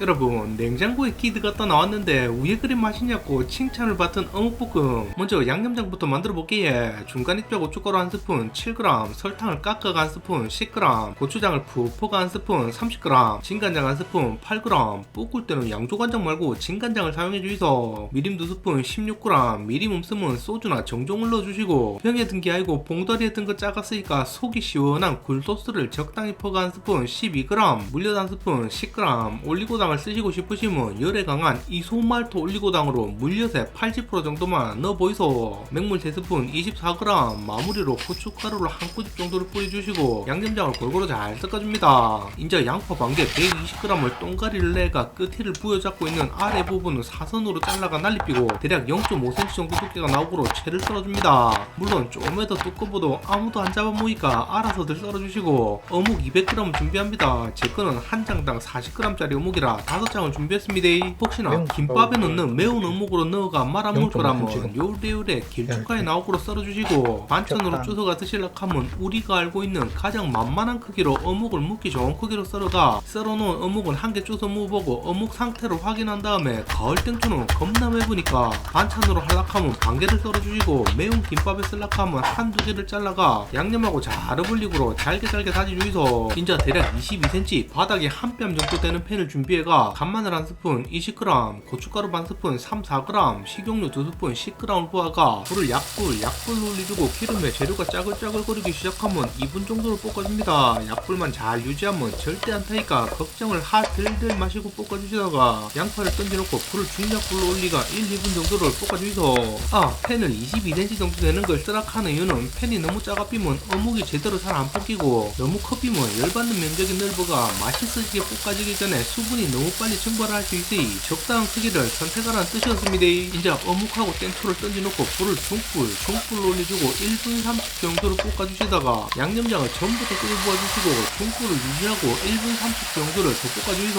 여러분 냉장고에 키드 갖다 나왔는데 왜 그리 맛있냐고 칭찬을 받은 어묵볶음. 먼저 양념장부터 만들어 볼게요. 중간 입자 고춧가루 한 스푼 7g 설탕을 깎아가 한 스푼 10g 고추장을 푹푹 한 스푼 30g 진간장 한 스푼 8g 볶을 때는 양조간장 말고 진간장을 사용해 주이소. 미림 두 스푼 16g 미림 없으면 소주나 정종을 넣어주시고. 병에 든 게 아니고 봉다리에 든 거 작았으니까 속이 시원한 굴소스를 적당히 한 스푼 12g 물엿 한 스푼 10g 올리고당 을 쓰시고 싶으시면 열에 강한 이소말토 올리고당으로 물엿에 80% 정도만 넣어 보이소. 맹물 3스푼 24g 마무리로 고춧가루를 한 꼬집 정도를 뿌려주시고 양념장을 골고루 잘 섞어줍니다. 이제 양파 반개 120g을 똥가리를 내가 끝을 부여잡고 있는 아래 부분을 사선으로 잘라가 날리피고 대략 0.5cm 정도 두께가 나오고로 채를 썰어줍니다. 물론 좀에 더 두꺼워도 아무도 안 잡아모니까 알아서들 썰어주시고 어묵 200g 준비합니다. 제 거는 한 장당 40g짜리 어묵이라 5장을 준비했습니다 혹시나 김밥에 거 넣는 매운 어묵으로 넣어가 말안 먹을 0.5cm 거라면. 요래요래 길쭉하게 얇게. 나오고로 썰어주시고 반찬으로. 주워가 드실라 하면 우리가 알고 있는 가장 만만한 크기로 어묵을 묵기 좋은 크기로 썰어가 썰어놓은 어묵은 한개 쪼서 먹어보고 어묵 상태를 확인한 다음에 가을 땡초는 겁나 매우니까 반찬으로 할락하면 반 개를 썰어주시고 매운 김밥에 쓸락하면 한두 개를 잘라가 양념하고 잘 어울리고로 잘게 잘게 다져주이소 진짜 대략 22cm 바닥에 한뼘 정도 되는 팬을 준비해가 간마늘 한 스푼 20g 고춧가루 반 스푼 3, 4g 식용유 두 스푼 10g을 부어가 불을 약불 약불로 올려주고 기름에 재료가 짜글짜글거리기 시작하면 2분 정도를 볶아줍니다. 약불만 잘 유지하면 절대 안 타니까 걱정을 하들들 마시고 볶아주시다가 양파를 던져놓고 불을 중약불로 올리가 1, 2분 정도를 볶아주이소 아 팬을 22cm 정도 되는 걸 쓰락하는 이유는 팬이 너무 작아 삐면 어묵이 제대로 잘 안 볶이고 너무 커 삐면 열받는 면적이 넓어가 맛있어지게 볶아지기 전에 수분이 너무 빨리 증발할 수 있으니 적당한 크기를 선택하라는 뜻이었습니다. 이제 어묵하고 땡초를 던져놓고 불을 중불 중불로 올려주고 1분 30 정도를 볶아주시다가 양념장을 전부 다 끓여 부어주시고 중불을 유지하고 1분 30 정도를 더 볶아주이소.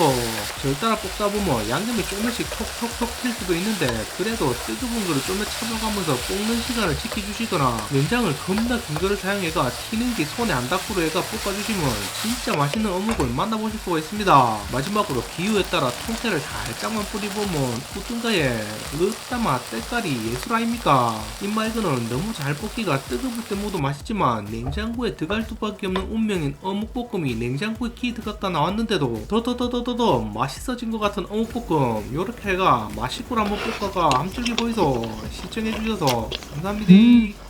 절따라 볶다 보면 양념이 조금씩 톡톡톡 튈 수도 있는데 그래도 뜨거운 거를 좀에 참아가면서 볶는 시간을 지켜주시거나 면장을 겁나 긴 거를 사용해가 튀는 게 손에 안 닿고로 해가 볶아주시면 진짜 맛있는 어묵을 만나보실 수가 있습니다. 마지막으로 기호에 따라 통째를 살짝만 뿌리보면 우뚱가에 으따마 때깔이 예술 아닙니까? 입말고는 너무 잘 볶기가 뜨거울 때 모두 맛있지만 냉장고에 들어갈 수밖에 없는 운명인 어묵볶음이 냉장고에 기 들어갔다 나왔는데도 더더더더더더 맛있어진 것 같은 어묵볶음 요렇게 해가 맛있고 한번 볶아가 함줄기 보이소. 시청해주셔서 감사합니다